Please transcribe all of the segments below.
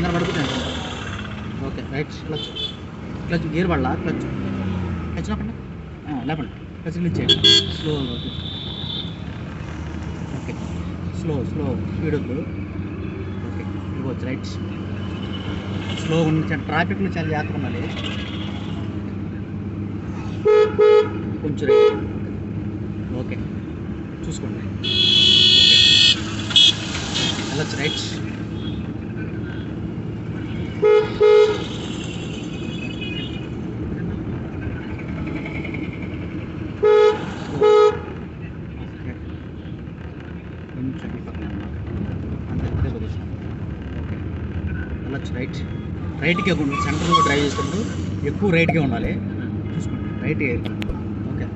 కంగారు పడుకుంటాను okay right clutch clutch gear పడలా? Clutch clutch లేపండి లేపండి క్లచ్ క్లిచ్ చేయండి. Slow okay slow slow speed వద్దు. ఓకే ఇవ్వచ్చు రైట్ స్లో ఉంది ట్రాఫిక్లో చాలా జాగ్రత్త ఉండాలి. కొంచెం రైట్ ఓకే చూసుకోండి. ఓకే వెళ్ళొచ్చు రైట్ ఓకే. కొంచెం పక్కన అంత అంతే ఇదే ఓకే వెళ్ళచ్చు రైట్ రైట్కే ఉండి సెంటర్లో డ్రైవ్ చేసినప్పుడు ఎక్కువ రైట్కే ఉండాలి చూసుకోండి రైట్ ఓకే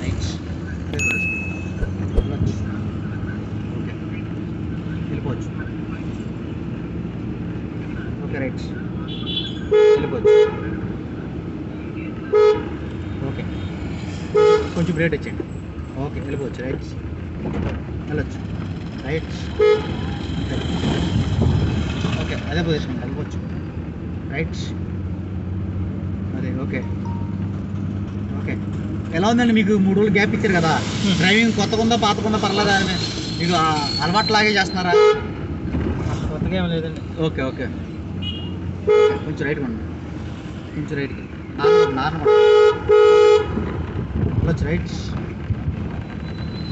రైట్ ఓకే వెళ్ళిపోవచ్చు ఓకే రైట్ వెళ్ళిపోవచ్చు ఓకే కొంచెం బ్రేక్ వచ్చేయండి. ఓకే వెళ్ళిపోవచ్చు. రైట్ వెళ్ళొచ్చు. రైట్ ఓకే అదే పొజిషన్ వెళ్ళిపోవచ్చు. రైట్ అదే ఓకే. ఓకే. ఎలా ఉందండి మీకు మూడు రోజులు గ్యాప్ ఇచ్చారు కదా? డ్రైవింగ్ ఉందా పాతగా ఉందా పర్లేదా అని మీకు ఆ అలవాట్లాగే చేస్తున్నారా? కొత్తగా ఏం లేదండి. Okay okay. ఓకే, కొంచెం రైట్గా ఉండండి కొంచెం రైట్కి నార్మల్ నార్మల్. వెళ్ళొచ్చు రైట్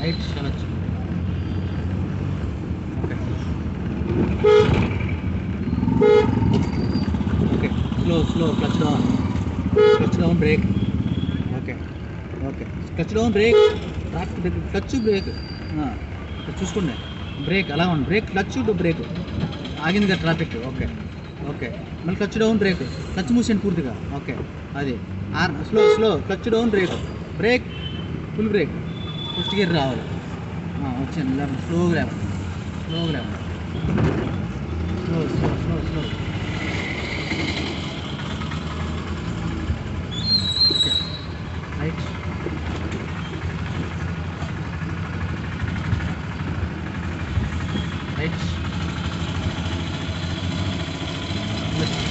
రైట్ వెళ్ళొచ్చు okay okay slow slow clutch down clutch down brake okay okay clutch down brake clutch brake చూసుకోండి. బ్రేక్ అలా ఉంది బ్రేక్ క్లచ్ బ్రేక్ ఆగింది కదా ట్రాఫిక్ ఓకే ఓకే మళ్ళీ క్లచ్ డౌన్ బ్రేక్ క్లచ్ మూసేయండి పూర్తిగా. ఓకే అది. Are slow slow clutch down brake brake full brake first gear రావాలి ఆ, వచ్చాను లేవండి స్లోగా లేవండి స్లోగా లేవండి slow slow slow slow okay right right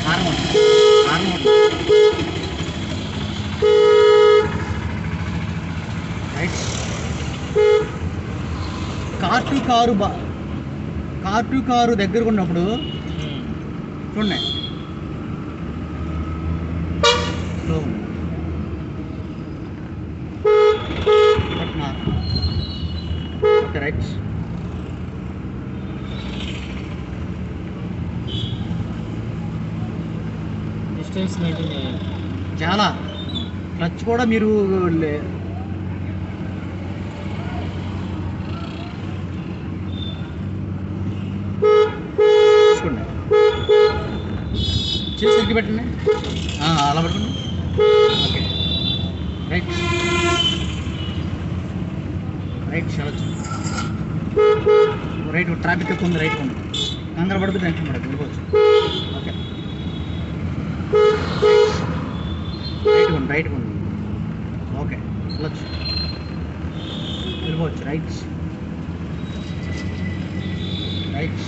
hormone హార్మోన్ రైట్ కార్ టు కారు బా కార్ టు కారు దగ్గరకు ఉన్నప్పుడు చూడండి. Okay right. డిస్టెన్స్ మెయింటైన్ చాలా. క్లచ్ కూడా మీరు చూసుకోండి. చేసి దగ్గర పెట్టండి. ఆ, అలా పెట్టండి ఓకే. రైట్. రైట్ వెళ్ళచ్చు రైట్ ట్రాఫిక్ ఎక్కువ ఉంది రైట్ ఉంది కంగారు పడుతుంది టెన్షన్ పడదు వెళ్ళిపోవచ్చు. ఓకే. రైట్ ఉంది రైట్ ఉంది ఓకే వెళ్ళొచ్చు. వెళ్ళిపోవచ్చు right. Right.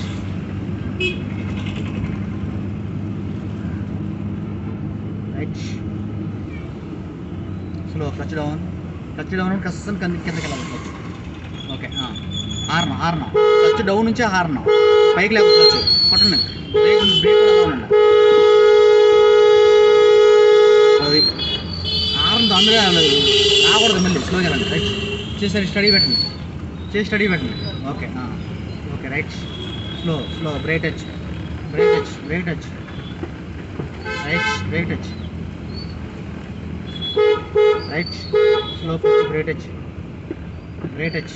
Right slow clutch down clutch down కష్టం కింద కిందకి వెళ్ళాలి okay horn horn clutch down నుంచే హార్న్ పైకి లేకపోతే క్లచ్ కొట్టండి బ్రేక్ బ్రేక్ ఉండండి అది హార్న్ అందులో రాకూడదు మళ్ళీ. స్లోగా వెళ్ళండి రైట్ చేసి స్టడీ పెట్టండి చేసి స్టడీ పెట్టండి okay okay right slow slow brake touch brake touch brake touch right brake touch right slow brake touch brake touch